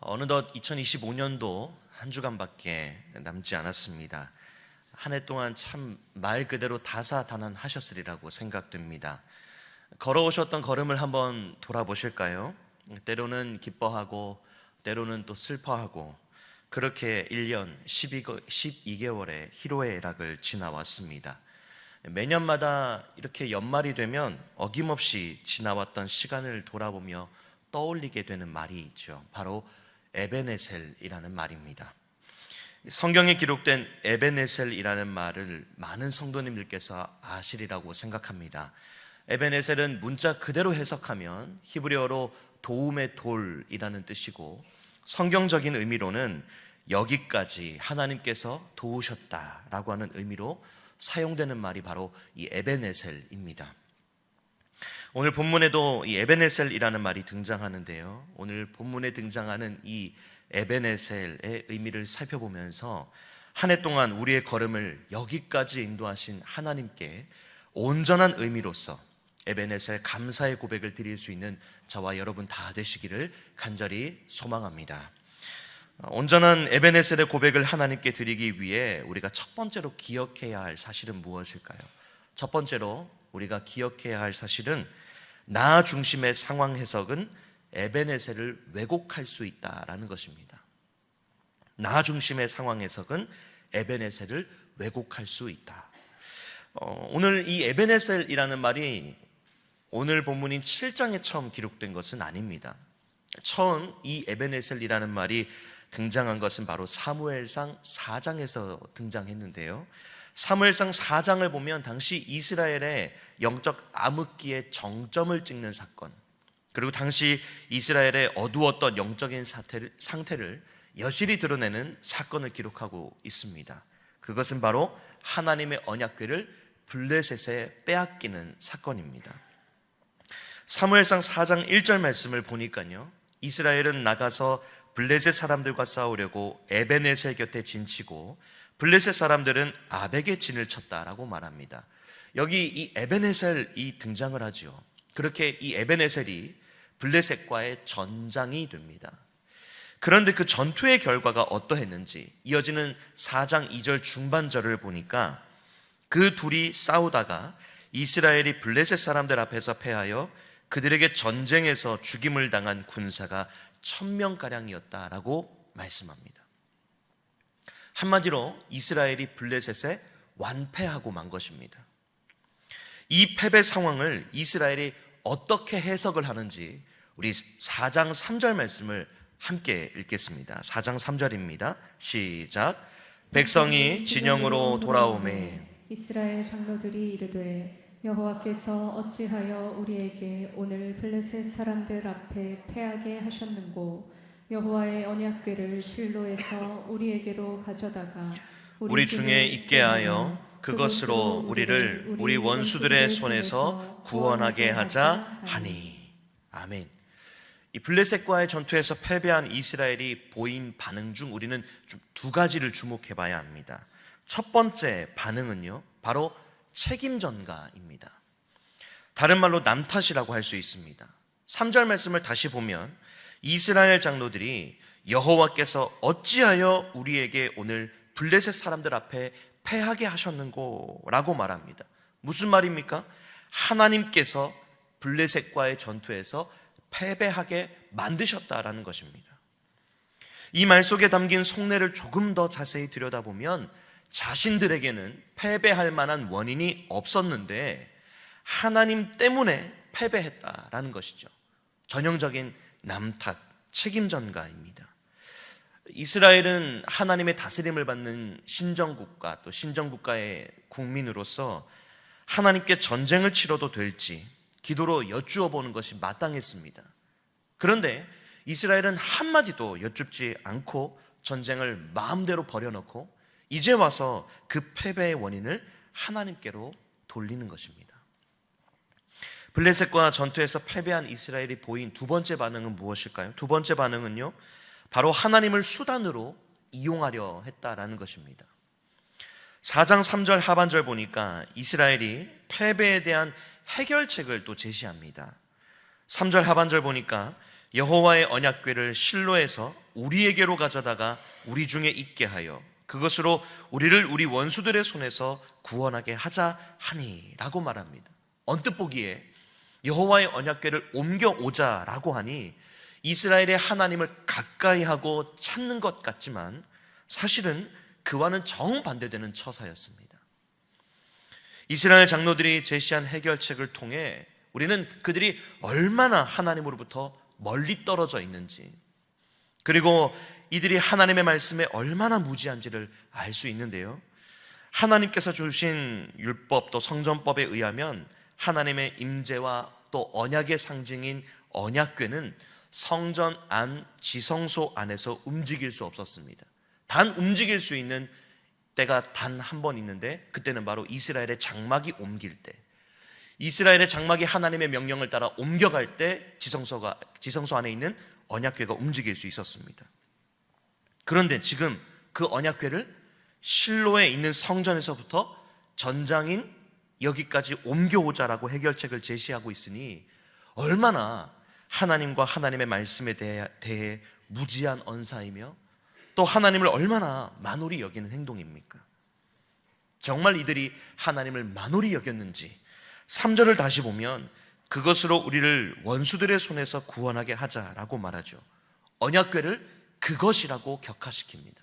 어느덧 2025년도 한 주간밖에 남지 않았습니다. 한 해 동안 참 말 그대로 다사다난하셨으리라고 생각됩니다. 걸어오셨던 걸음을 한번 돌아보실까요? 때로는 기뻐하고 때로는 또 슬퍼하고 그렇게 1년 12개월의 희로애락을 지나왔습니다. 매년마다 이렇게 연말이 되면 어김없이 지나왔던 시간을 돌아보며 떠올리게 되는 말이 있죠. 바로 에베네셀이라는 말입니다. 성경에 기록된 에베네셀이라는 말을 많은 성도님들께서 아시리라고 생각합니다. 에베네셀은 문자 그대로 해석하면 히브리어로 도움의 돌이라는 뜻이고 성경적인 의미로는 여기까지 하나님께서 도우셨다라고 하는 의미로 사용되는 말이 바로 이 에베네셀입니다. 오늘 본문에도 이 에베네셀이라는 말이 등장하는데요. 오늘 본문에 등장하는 이 에베네셀의 의미를 살펴보면서 한 해 동안 우리의 걸음을 여기까지 인도하신 하나님께 온전한 의미로서 에베네셀 감사의 고백을 드릴 수 있는 저와 여러분 다 되시기를 간절히 소망합니다. 온전한 에베네셀의 고백을 하나님께 드리기 위해 우리가 첫 번째로 기억해야 할 사실은 무엇일까요? 첫 번째로 우리가 기억해야 할 사실은 나 중심의 상황 해석은 에베네셀을 왜곡할 수 있다라는 것입니다. 나 중심의 상황 해석은 에베네셀을 왜곡할 수 있다. 어, 오늘 이 에베네셀이라는 말이 오늘 본문인 7장에 처음 기록된 것은 아닙니다. 처음 이 에베네셀이라는 말이 등장한 것은 바로 사무엘상 4장에서 등장했는데요. 사무엘상 4장을 보면 당시 이스라엘의 영적 암흑기의 정점을 찍는 사건, 그리고 당시 이스라엘의 어두웠던 영적인 사태를, 상태를 여실히 드러내는 사건을 기록하고 있습니다. 그것은 바로 하나님의 언약궤를 블레셋에 빼앗기는 사건입니다. 사무엘상 4장 1절 말씀을 보니까요. 이스라엘은 나가서 블레셋 사람들과 싸우려고 에베네셀 곁에 진치고 블레셋 사람들은 아벡에 진을 쳤다라고 말합니다. 여기 이 에베네셀이 등장을 하죠. 그렇게 이 에베네셀이 블레셋과의 전장이 됩니다. 그런데 그 전투의 결과가 어떠했는지 이어지는 4장 2절 중반절을 보니까 그 둘이 싸우다가 이스라엘이 블레셋 사람들 앞에서 패하여 그들에게 전쟁에서 죽임을 당한 군사가 천명가량이었다라고 말씀합니다. 한마디로 이스라엘이 블레셋에 완패하고 만 것입니다. 이 패배 상황을 이스라엘이 어떻게 해석을 하는지 우리 4장 3절 말씀을 함께 읽겠습니다. 4장 3절입니다. 시작. 백성이 진영으로 돌아오매 이스라엘 장로들이 이르되 여호와께서 어찌하여 우리에게 오늘 블레셋 사람들 앞에 패하게 하셨는고 여호와의 언약궤를 실로에서 우리에게로 가져다가 우리 중에 있게 하여 그것으로 우리를 우리 원수들의 손에서 구원하게 하자 하니 아멘. 이 블레셋과의 전투에서 패배한 이스라엘이 보인 반응 중 우리는 좀 두 가지를 주목해 봐야 합니다. 첫 번째 반응은요, 바로 책임 전가입니다. 다른 말로 남 탓이라고 할 수 있습니다. 3절 말씀을 다시 보면 이스라엘 장로들이 여호와께서 어찌하여 우리에게 오늘 블레셋 사람들 앞에 패하게 하셨는고라고 말합니다. 무슨 말입니까? 하나님께서 블레셋과의 전투에서 패배하게 만드셨다라는 것입니다. 이 말 속에 담긴 속내를 조금 더 자세히 들여다보면 자신들에게는 패배할 만한 원인이 없었는데 하나님 때문에 패배했다라는 것이죠. 전형적인 남탓, 책임 전가입니다. 이스라엘은 하나님의 다스림을 받는 신정국가 또 신정국가의 국민으로서 하나님께 전쟁을 치러도 될지 기도로 여쭈어 보는 것이 마땅했습니다. 그런데 이스라엘은 한마디도 여쭙지 않고 전쟁을 마음대로 버려놓고 이제 와서 그 패배의 원인을 하나님께로 돌리는 것입니다. 블레셋과 전투에서 패배한 이스라엘이 보인 두 번째 반응은 무엇일까요? 두 번째 반응은요, 바로 하나님을 수단으로 이용하려 했다라는 것입니다. 4장 3절 하반절 보니까 이스라엘이 패배에 대한 해결책을 또 제시합니다. 3절 하반절 보니까 여호와의 언약궤를 실로에서 우리에게로 가져다가 우리 중에 있게 하여 그것으로 우리를 우리 원수들의 손에서 구원하게 하자 하니라고 말합니다. 언뜻 보기에 여호와의 언약궤를 옮겨 오자라고 하니 이스라엘의 하나님을 가까이 하고 찾는 것 같지만 사실은 그와는 정반대되는 처사였습니다. 이스라엘 장로들이 제시한 해결책을 통해 우리는 그들이 얼마나 하나님으로부터 멀리 떨어져 있는지 그리고 이들이 하나님의 말씀에 얼마나 무지한지를 알 수 있는데요. 하나님께서 주신 율법 또 성전법에 의하면 하나님의 임재와 또 언약의 상징인 언약궤는 성전 안 지성소 안에서 움직일 수 없었습니다. 단 움직일 수 있는 때가 단 한 번 있는데 그때는 바로 이스라엘의 장막이 옮길 때 이스라엘의 장막이 하나님의 명령을 따라 옮겨갈 때 지성소가 지성소 안에 있는 언약궤가 움직일 수 있었습니다. 그런데 지금 그 언약궤를 실로에 있는 성전에서부터 전장인 여기까지 옮겨오자라고 해결책을 제시하고 있으니 얼마나 하나님과 하나님의 말씀에 대해, 대해 무지한 언사이며 또 하나님을 얼마나 만홀히 여기는 행동입니까? 정말 이들이 하나님을 만홀히 여겼는지 3절을 다시 보면 그것으로 우리를 원수들의 손에서 구원하게 하자라고 말하죠. 언약궤를 그것이라고 격하시킵니다.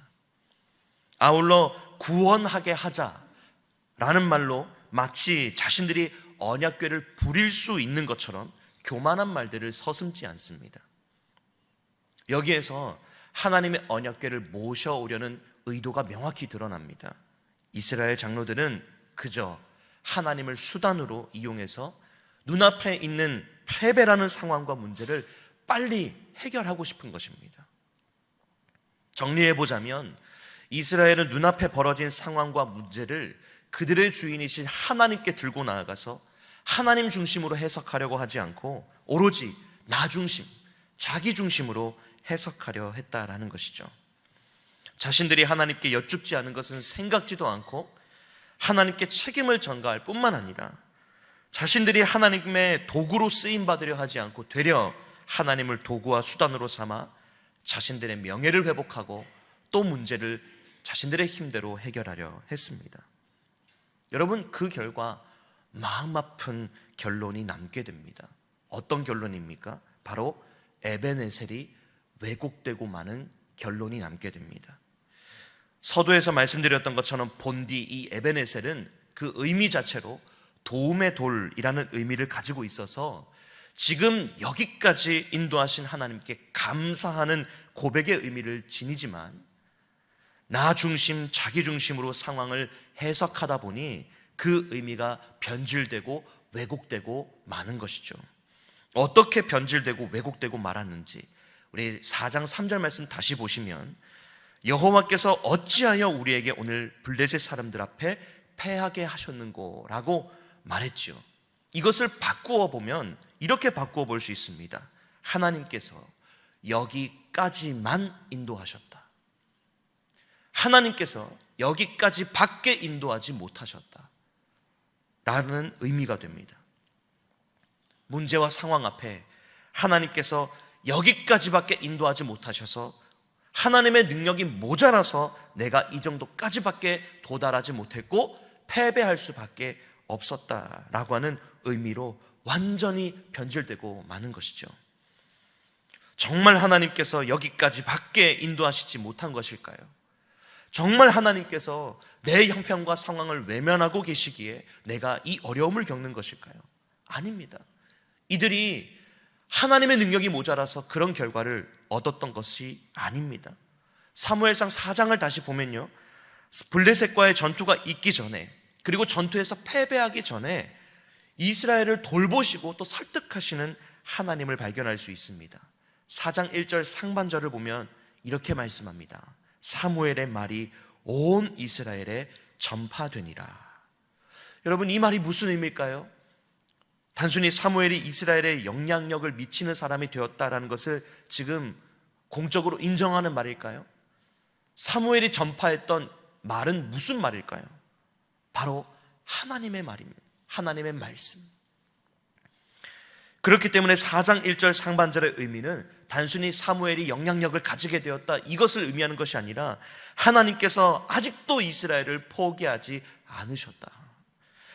아울러 구원하게 하자라는 말로 마치 자신들이 언약궤를 부릴 수 있는 것처럼 교만한 말들을 서슴지 않습니다. 여기에서 하나님의 언약궤를 모셔오려는 의도가 명확히 드러납니다. 이스라엘 장로들은 그저 하나님을 수단으로 이용해서 눈앞에 있는 패배라는 상황과 문제를 빨리 해결하고 싶은 것입니다. 정리해 보자면 이스라엘은 눈앞에 벌어진 상황과 문제를 그들의 주인이신 하나님께 들고 나아가서 하나님 중심으로 해석하려고 하지 않고 오로지 나 중심, 자기 중심으로 해석하려 했다라는 것이죠. 자신들이 하나님께 여쭙지 않은 것은 생각지도 않고 하나님께 책임을 전가할 뿐만 아니라 자신들이 하나님의 도구로 쓰임 받으려 하지 않고 되려 하나님을 도구와 수단으로 삼아 자신들의 명예를 회복하고 또 문제를 자신들의 힘대로 해결하려 했습니다. 여러분 그 결과 마음 아픈 결론이 남게 됩니다. 어떤 결론입니까? 바로 에베네셀이 왜곡되고 많은 결론이 남게 됩니다. 서두에서 말씀드렸던 것처럼 본디 이 에베네셀은 그 의미 자체로 도움의 돌이라는 의미를 가지고 있어서 지금 여기까지 인도하신 하나님께 감사하는 고백의 의미를 지니지만 나 중심, 자기 중심으로 상황을 해석하다 보니 그 의미가 변질되고 왜곡되고 많은 것이죠. 어떻게 변질되고 왜곡되고 말았는지 우리 4장 3절 말씀 다시 보시면 여호와께서 어찌하여 우리에게 오늘 블레셋 사람들 앞에 패하게 하셨는고라고 말했지요. 이것을 바꾸어 보면 이렇게 바꾸어 볼 수 있습니다. 하나님께서 여기까지만 인도하셨다. 하나님께서 여기까지 밖에 인도하지 못하셨다. 라는 의미가 됩니다. 문제와 상황 앞에 하나님께서 여기까지밖에 인도하지 못하셔서 하나님의 능력이 모자라서 내가 이 정도까지밖에 도달하지 못했고 패배할 수밖에 없었다라고 하는 의미로 완전히 변질되고 마는 것이죠. 정말 하나님께서 여기까지 밖에 인도하시지 못한 것일까요? 정말 하나님께서 내 형편과 상황을 외면하고 계시기에 내가 이 어려움을 겪는 것일까요? 아닙니다. 이들이 하나님의 능력이 모자라서 그런 결과를 얻었던 것이 아닙니다. 사무엘상 4장을 다시 보면요. 블레셋과의 전투가 있기 전에 그리고 전투에서 패배하기 전에 이스라엘을 돌보시고 또 설득하시는 하나님을 발견할 수 있습니다. 4장 1절 상반절을 보면 이렇게 말씀합니다. 사무엘의 말이 온 이스라엘에 전파되니라. 여러분 이 말이 무슨 의미일까요? 단순히 사무엘이 이스라엘에 영향력을 미치는 사람이 되었다라는 것을 지금 공적으로 인정하는 말일까요? 사무엘이 전파했던 말은 무슨 말일까요? 바로 하나님의 말입니다. 하나님의 말씀. 그렇기 때문에 4장 1절 상반절의 의미는 단순히 사무엘이 영향력을 가지게 되었다 이것을 의미하는 것이 아니라 하나님께서 아직도 이스라엘을 포기하지 않으셨다.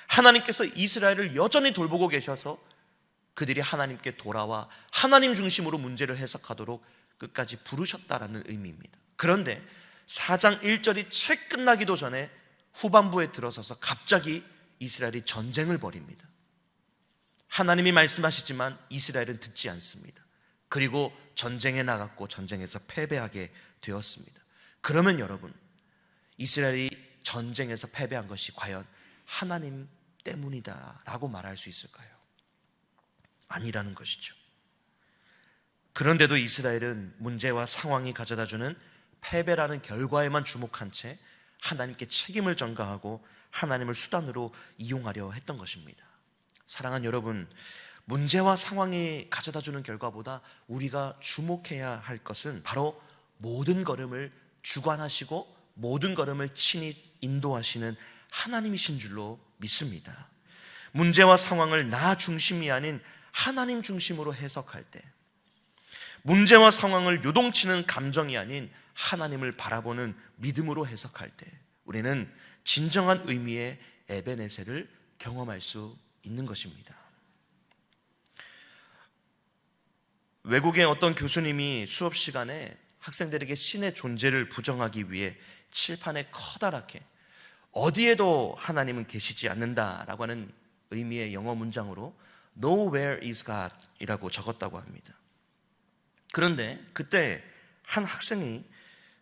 하나님께서 이스라엘을 여전히 돌보고 계셔서 그들이 하나님께 돌아와 하나님 중심으로 문제를 해석하도록 끝까지 부르셨다라는 의미입니다. 그런데 4장 1절이 채 끝나기도 전에 후반부에 들어서서 갑자기 이스라엘이 전쟁을 벌입니다. 하나님이 말씀하시지만 이스라엘은 듣지 않습니다. 그리고 전쟁에 나갔고 전쟁에서 패배하게 되었습니다. 그러면 여러분, 이스라엘이 전쟁에서 패배한 것이 과연 하나님 때문이다라고 말할 수 있을까요? 아니라는 것이죠. 그런데도 이스라엘은 문제와 상황이 가져다 주는 패배라는 결과에만 주목한 채 하나님께 책임을 전가하고 하나님을 수단으로 이용하려 했던 것입니다. 사랑하는 여러분, 문제와 상황이 가져다 주는 결과보다 우리가 주목해야 할 것은 바로 모든 걸음을 주관하시고 모든 걸음을 친히 인도하시는 하나님이신 줄로 믿습니다. 문제와 상황을 나 중심이 아닌 하나님 중심으로 해석할 때, 문제와 상황을 요동치는 감정이 아닌 하나님을 바라보는 믿음으로 해석할 때, 우리는 진정한 의미의 에베네세를 경험할 수 있는 것입니다. 외국의 어떤 교수님이 수업 시간에 학생들에게 신의 존재를 부정하기 위해 칠판에 커다랗게 어디에도 하나님은 계시지 않는다라고 하는 의미의 영어 문장으로 Nowhere is God 이라고 적었다고 합니다. 그런데 그때 한 학생이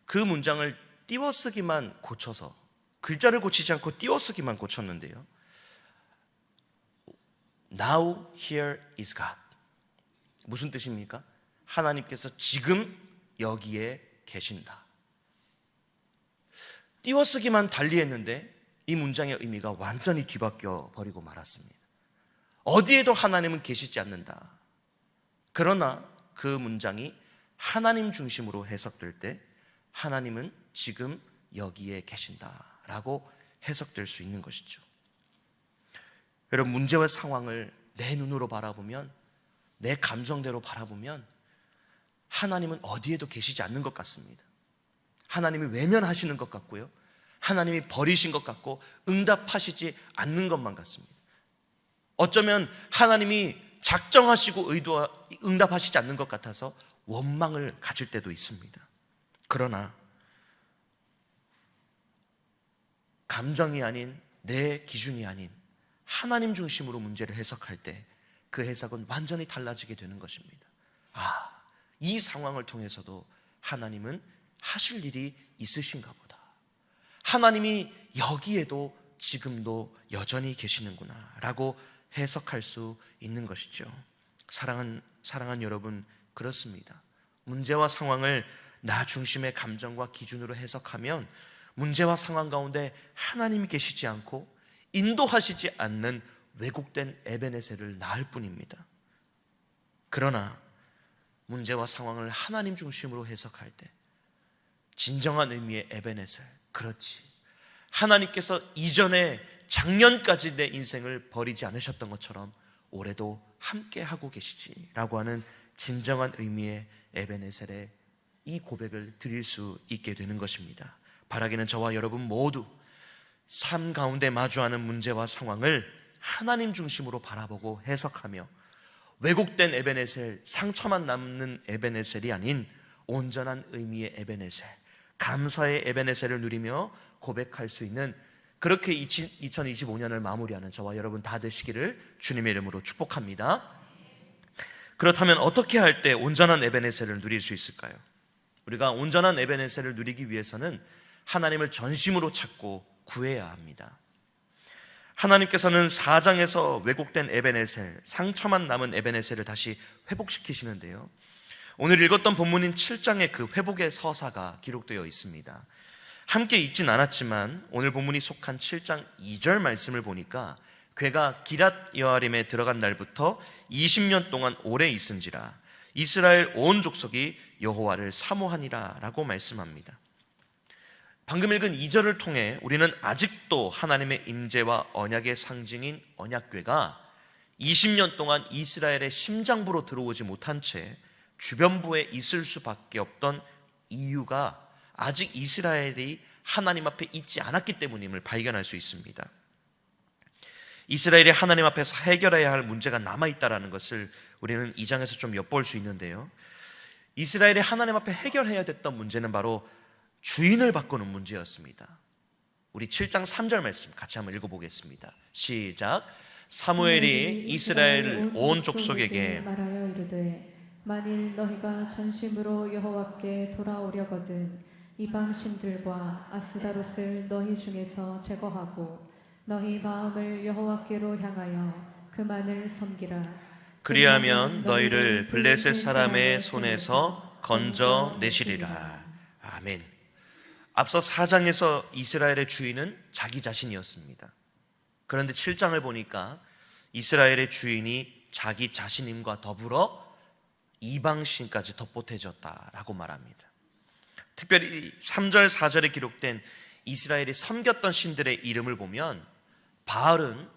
그 문장을 띄워쓰기만 고쳐서 글자를 고치지 않고 띄워쓰기만 고쳤는데요. Now here is God. 무슨 뜻입니까? 하나님께서 지금 여기에 계신다. 띄워쓰기만 달리했는데 이 문장의 의미가 완전히 뒤바뀌어 버리고 말았습니다. 어디에도 하나님은 계시지 않는다. 그러나 그 문장이 하나님 중심으로 해석될 때 하나님은 지금 여기에 계신다라고 해석될 수 있는 것이죠. 여러분 문제와 상황을 내 눈으로 바라보면 내 감정대로 바라보면 하나님은 어디에도 계시지 않는 것 같습니다. 하나님이 외면하시는 것 같고요. 하나님이 버리신 것 같고 응답하시지 않는 것만 같습니다. 어쩌면 하나님이 작정하시고 의도 응답하시지 않는 것 같아서 원망을 가질 때도 있습니다. 그러나 감정이 아닌 내 기준이 아닌 하나님 중심으로 문제를 해석할 때 그 해석은 완전히 달라지게 되는 것입니다. 아, 이 상황을 통해서도 하나님은 하실 일이 있으신가 보다. 하나님이 여기에도 지금도 여전히 계시는구나 라고 해석할 수 있는 것이죠. 사랑한, 사랑한 여러분, 그렇습니다. 문제와 상황을 나 중심의 감정과 기준으로 해석하면 문제와 상황 가운데 하나님이 계시지 않고 인도하시지 않는 왜곡된 에베네세를 낳을 뿐입니다. 그러나 문제와 상황을 하나님 중심으로 해석할 때 진정한 의미의 에베네셀 그렇지 하나님께서 이전에 작년까지 내 인생을 버리지 않으셨던 것처럼 올해도 함께 하고 계시지라고 하는 진정한 의미의 에베네셀의 이 고백을 드릴 수 있게 되는 것입니다. 바라기는 저와 여러분 모두 삶 가운데 마주하는 문제와 상황을 하나님 중심으로 바라보고 해석하며 왜곡된 에베네셀, 상처만 남는 에베네셀이 아닌 온전한 의미의 에베네셀, 감사의 에베네셀을 누리며 고백할 수 있는 그렇게 2025년을 마무리하는 저와 여러분 다 되시기를 주님의 이름으로 축복합니다. 그렇다면 어떻게 할 때 온전한 에베네셀을 누릴 수 있을까요? 우리가 온전한 에베네셀을 누리기 위해서는 하나님을 전심으로 찾고 구해야 합니다. 하나님께서는 4장에서 왜곡된 에베네셀, 상처만 남은 에베네셀을 다시 회복시키시는데요. 오늘 읽었던 본문인 7장의 그 회복의 서사가 기록되어 있습니다. 함께 읽진 않았지만 오늘 본문이 속한 7장 2절 말씀을 보니까 괴가 기랏 여아림에 들어간 날부터 20년 동안 오래 있은지라 이스라엘 온 족속이 여호와를 사모하니라라고 말씀합니다. 방금 읽은 2절을 통해 우리는 아직도 하나님의 임재와 언약의 상징인 언약궤가 20년 동안 이스라엘의 심장부로 들어오지 못한 채 주변부에 있을 수밖에 없던 이유가 아직 이스라엘이 하나님 앞에 있지 않았기 때문임을 발견할 수 있습니다. 이스라엘이 하나님 앞에서 해결해야 할 문제가 남아 있다라는 것을 우리는 이 장에서 좀 엿볼 수 있는데요. 이스라엘이 하나님 앞에 해결해야 됐던 문제는 바로 주인을 바꾸는 문제였습니다. 우리 7장 3절 말씀 같이 한번 읽어보겠습니다. 시작. 사무엘이 이스라엘 온 족속에게 말하여 이르되 만일 너희가 전심으로 여호와께 돌아오려거든 이방 신들과 아스다롯을 너희 중에서 제거하고 너희 마음을 여호와께로 향하여 그만을 섬기라 그리하면 너희를 블레셋 사람의 손에서 건져 내시리라. 아멘. 앞서 4장에서 이스라엘의 주인은 자기 자신이었습니다. 그런데 7장을 보니까 이스라엘의 주인이 자기 자신임과 더불어 이방신까지 덧보태졌다라고 말합니다. 특별히 3절, 4절에 기록된 이스라엘이 섬겼던 신들의 이름을 보면 바알은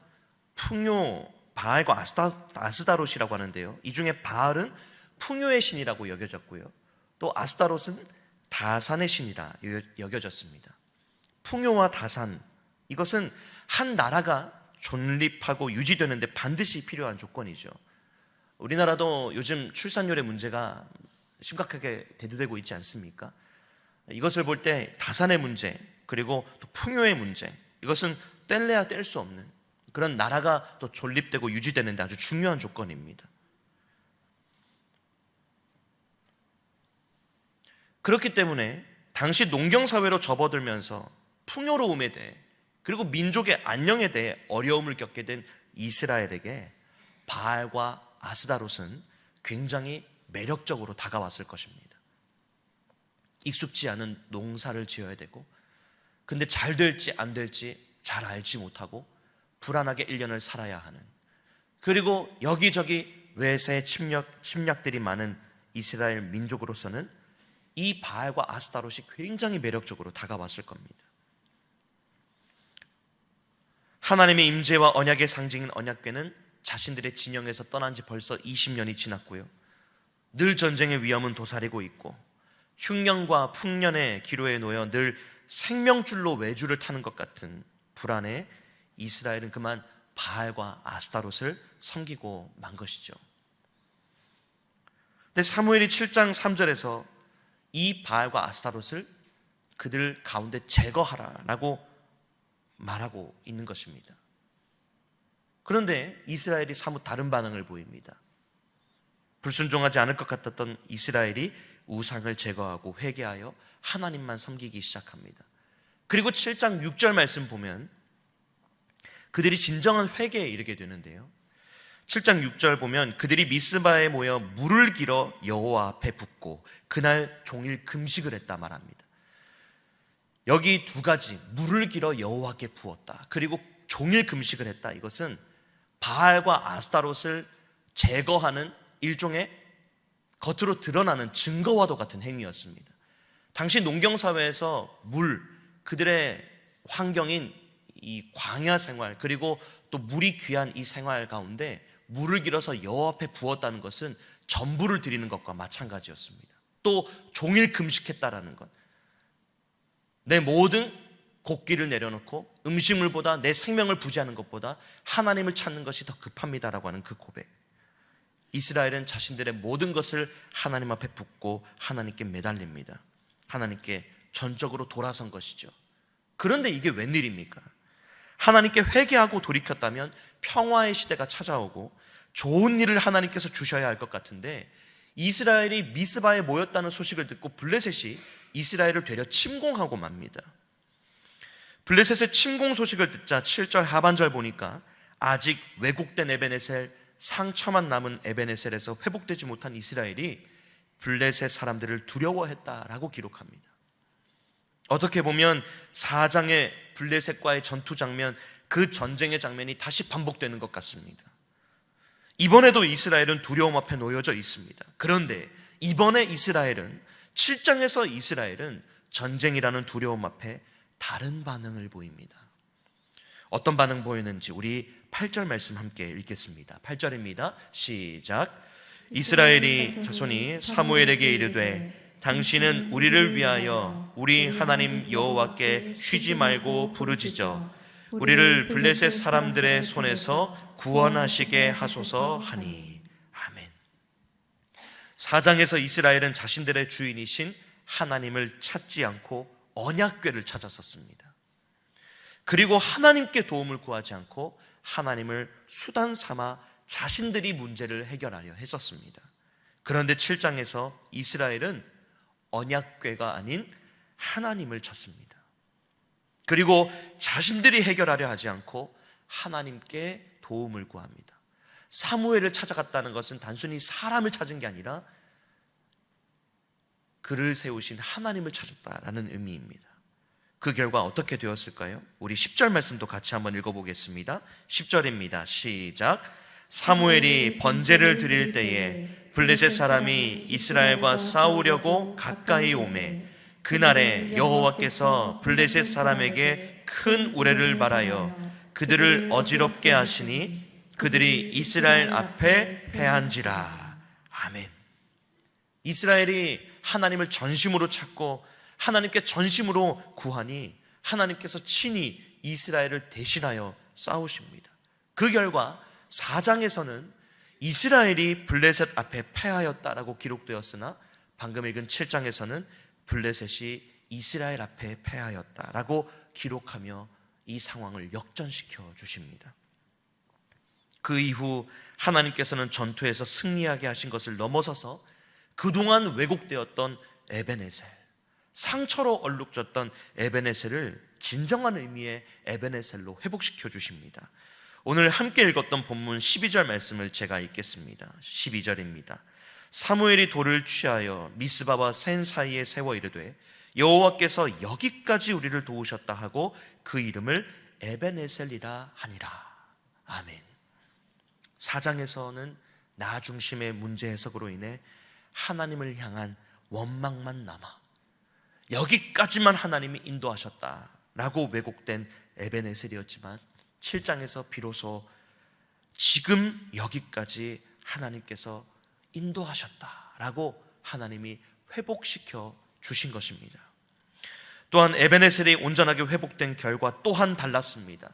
풍요 바알과 아스다, 아스다롯이라고 하는데요. 이 중에 바알은 풍요의 신이라고 여겨졌고요. 또 아스다롯은 다산의 신이라 여- 여겨졌습니다. 풍요와 다산 이것은 한 나라가 존립하고 유지되는데 반드시 필요한 조건이죠. 우리나라도 요즘 출산율의 문제가 심각하게 대두되고 있지 않습니까? 이것을 볼 때 다산의 문제 그리고 또 풍요의 문제 이것은 뗄래야 뗄 수 없는 그런 나라가 또 존립되고 유지되는데 아주 중요한 조건입니다. 그렇기 때문에 당시 농경 사회로 접어들면서 풍요로움에 대해 그리고 민족의 안녕에 대해 어려움을 겪게 된 이스라엘에게 바알과 아스다롯은 굉장히 매력적으로 다가왔을 것입니다. 익숙지 않은 농사를 지어야 되고 근데 잘 될지 안 될지 잘 알지 못하고 불안하게 1년을 살아야 하는 그리고 여기저기 외세 침략, 침략들이 많은 이스라엘 민족으로서는 이 바알과 아스타롯이 굉장히 매력적으로 다가왔을 겁니다. 하나님의 임재와 언약의 상징인 언약궤는 자신들의 진영에서 떠난 지 벌써 20년이 지났고요. 늘 전쟁의 위험은 도사리고 있고 흉년과 풍년의 기로에 놓여 늘 생명줄로 외주를 타는 것 같은 불안에 이스라엘은 그만 바알과 아스타롯을 섬기고 만 것이죠. 근데 사무엘이 7장 3절에서 이 바알과 아스타롯을 그들 가운데 제거하라라고 말하고 있는 것입니다. 그런데 이스라엘이 사뭇 다른 반응을 보입니다. 불순종하지 않을 것 같았던 이스라엘이 우상을 제거하고 회개하여 하나님만 섬기기 시작합니다. 그리고 7장 6절 말씀 보면 그들이 진정한 회개에 이르게 되는데요. 7장 6절 보면 그들이 미스바에 모여 물을 길어 여호와 앞에 붓고 그날 종일 금식을 했다 말합니다. 여기 두 가지 물을 길어 여호와께 부었다. 그리고 종일 금식을 했다. 이것은 바알과 아스타롯을 제거하는 일종의 겉으로 드러나는 증거와도 같은 행위였습니다. 당시 농경 사회에서 물 그들의 환경인 이 광야 생활 그리고 또 물이 귀한 이 생활 가운데 물을 길어서 여호와 앞에 부었다는 것은 전부를 드리는 것과 마찬가지였습니다. 또 종일 금식했다라는 것. 내 모든 곡기를 내려놓고 음식물보다 내 생명을 부지하는 것보다 하나님을 찾는 것이 더 급합니다라고 하는 그 고백. 이스라엘은 자신들의 모든 것을 하나님 앞에 붓고 하나님께 매달립니다. 하나님께 전적으로 돌아선 것이죠. 그런데 이게 웬일입니까? 하나님께 회개하고 돌이켰다면 평화의 시대가 찾아오고 좋은 일을 하나님께서 주셔야 할 것 같은데 이스라엘이 미스바에 모였다는 소식을 듣고 블레셋이 이스라엘을 되려 침공하고 맙니다. 블레셋의 침공 소식을 듣자 7절 하반절 보니까 아직 왜곡된 에베네셀 상처만 남은 에베네셀에서 회복되지 못한 이스라엘이 블레셋 사람들을 두려워했다라고 기록합니다. 어떻게 보면 4장의 블레셋과의 전투 장면, 그 전쟁의 장면이 다시 반복되는 것 같습니다. 이번에도 이스라엘은 두려움 앞에 놓여져 있습니다. 그런데 이번에 이스라엘은 7장에서 이스라엘은 전쟁이라는 두려움 앞에 다른 반응을 보입니다. 어떤 반응 보이는지 우리 8절 말씀 함께 읽겠습니다. 8절입니다. 시작. 이스라엘이 자손이 사무엘에게 이르되 당신은 우리를 위하여 우리 하나님 여호와께 쉬지 말고 부르짖어 우리를 블레셋 사람들의 손에서 구원하시게 하소서 하니 아멘. 사장에서 이스라엘은 자신들의 주인이신 하나님을 찾지 않고 언약궤를 찾았었습니다. 그리고 하나님께 도움을 구하지 않고 하나님을 수단 삼아 자신들이 문제를 해결하려 했었습니다. 그런데 7장에서 이스라엘은 언약궤가 아닌 하나님을 찾습니다. 그리고 자신들이 해결하려 하지 않고 하나님께 도움을 구합니다. 사무엘을 찾아갔다는 것은 단순히 사람을 찾은 게 아니라 그를 세우신 하나님을 찾았다라는 의미입니다. 그 결과 어떻게 되었을까요? 우리 10절 말씀도 같이 한번 읽어보겠습니다. 10절입니다. 시작. 사무엘이 번제를 드릴 때에 블레셋 사람이 이스라엘과 싸우려고 가까이 오매 그날에 여호와께서 블레셋 사람에게 큰 우레를 말하여 그들을 어지럽게 하시니 그들이 이스라엘 앞에 패한지라. 아멘. 이스라엘이 하나님을 전심으로 찾고 하나님께 전심으로 구하니 하나님께서 친히 이스라엘을 대신하여 싸우십니다. 그 결과 4장에서는 이스라엘이 블레셋 앞에 패하였다라고 기록되었으나 방금 읽은 7장에서는 블레셋이 이스라엘 앞에 패하였다라고 기록하며 이 상황을 역전시켜 주십니다. 그 이후 하나님께서는 전투에서 승리하게 하신 것을 넘어서서 그동안 왜곡되었던 에베네셀, 상처로 얼룩졌던 에베네셀을 진정한 의미의 에베네셀로 회복시켜 주십니다. 오늘 함께 읽었던 본문 12절 말씀을 제가 읽겠습니다. 12절입니다. 사무엘이 돌을 취하여 미스바와 센 사이에 세워 이르되 여호와께서 여기까지 우리를 도우셨다 하고 그 이름을 에베네셀이라 하니라. 아멘. 사장에서는 나 중심의 문제 해석으로 인해 하나님을 향한 원망만 남아 여기까지만 하나님이 인도하셨다라고 왜곡된 에베네셀이었지만 7장에서 비로소 지금 여기까지 하나님께서 인도하셨다라고 하나님이 회복시켜 주신 것입니다. 또한 에베네셀이 온전하게 회복된 결과 또한 달랐습니다.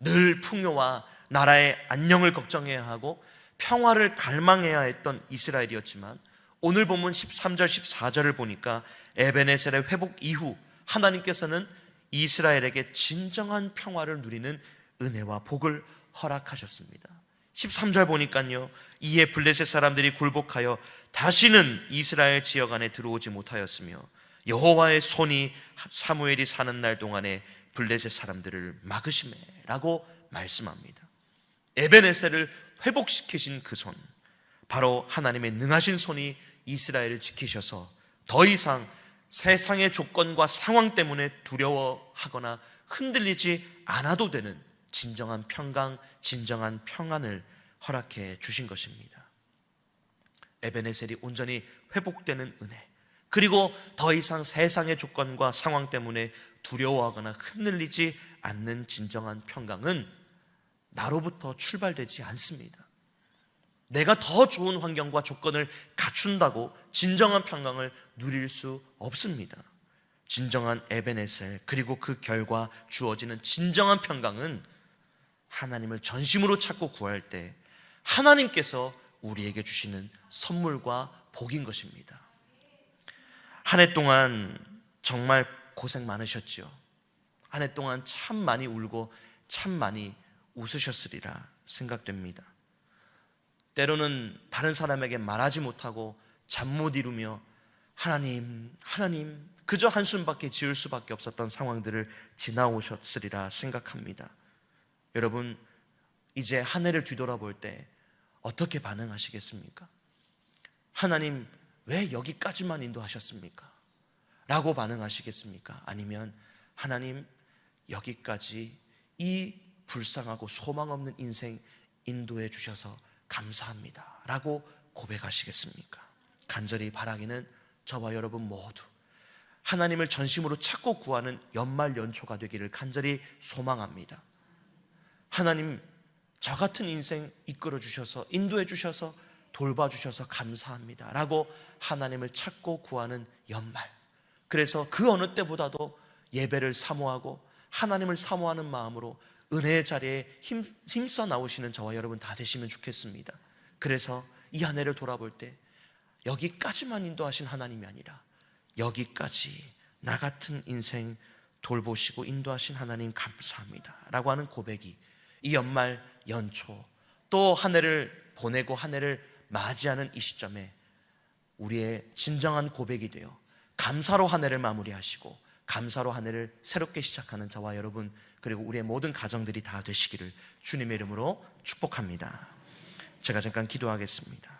늘 풍요와 나라의 안녕을 걱정해야 하고 평화를 갈망해야 했던 이스라엘이었지만 오늘 본문 13절 14절을 보니까 에베네셀의 회복 이후 하나님께서는 이스라엘에게 진정한 평화를 누리는 은혜와 복을 허락하셨습니다. 13절 보니까요. 이에 블레셋 사람들이 굴복하여 다시는 이스라엘 지역 안에 들어오지 못하였으며 여호와의 손이 사무엘이 사는 날 동안에 블레셋 사람들을 막으심에라고 말씀합니다. 에베네셀을 회복시키신 그 손, 바로 하나님의 능하신 손이 이스라엘을 지키셔서 더 이상 세상의 조건과 상황 때문에 두려워하거나 흔들리지 않아도 되는 진정한 평강, 진정한 평안을 허락해 주신 것입니다. 에베네셀이 온전히 회복되는 은혜, 그리고 더 이상 세상의 조건과 상황 때문에 두려워하거나 흔들리지 않는 진정한 평강은 나로부터 출발되지 않습니다. 내가 더 좋은 환경과 조건을 갖춘다고 진정한 평강을 누릴 수 없습니다. 진정한 에베네셀 그리고 그 결과 주어지는 진정한 평강은 하나님을 전심으로 찾고 구할 때 하나님께서 우리에게 주시는 선물과 복인 것입니다. 한 해 동안 정말 고생 많으셨죠. 한해 동안 참 많이 울고 참 많이 웃으셨으리라 생각됩니다. 때로는 다른 사람에게 말하지 못하고 잠 못 이루며 하나님, 하나님, 그저 한숨밖에 지을 수밖에 없었던 상황들을 지나오셨으리라 생각합니다. 여러분, 이제 한 해를 뒤돌아볼 때 어떻게 반응하시겠습니까? 하나님, 왜 여기까지만 인도하셨습니까? 라고 반응하시겠습니까? 아니면 하나님, 여기까지 이 불쌍하고 소망 없는 인생 인도해 주셔서 감사합니다. 라고 고백하시겠습니까? 간절히 바라기는 저와 여러분 모두 하나님을 전심으로 찾고 구하는 연말 연초가 되기를 간절히 소망합니다. 하나님, 저 같은 인생 이끌어 주셔서, 인도해 주셔서 돌봐 주셔서 감사합니다. 라고 하나님을 찾고 구하는 연말. 그래서 그 어느 때보다도 예배를 사모하고 하나님을 사모하는 마음으로 은혜의 자리에 힘, 힘써 나오시는 저와 여러분 다 되시면 좋겠습니다. 그래서 이 한 해를 돌아볼 때 여기까지만 인도하신 하나님이 아니라 여기까지 나 같은 인생 돌보시고 인도하신 하나님 감사합니다. 라고 하는 고백이 이 연말 연초 또 한 해를 보내고 한 해를 맞이하는 이 시점에 우리의 진정한 고백이 되어 감사로 한 해를 마무리하시고 감사로 한 해를 새롭게 시작하는 저와 여러분 그리고 우리의 모든 가정들이 다 되시기를 주님의 이름으로 축복합니다. 제가 잠깐 기도하겠습니다.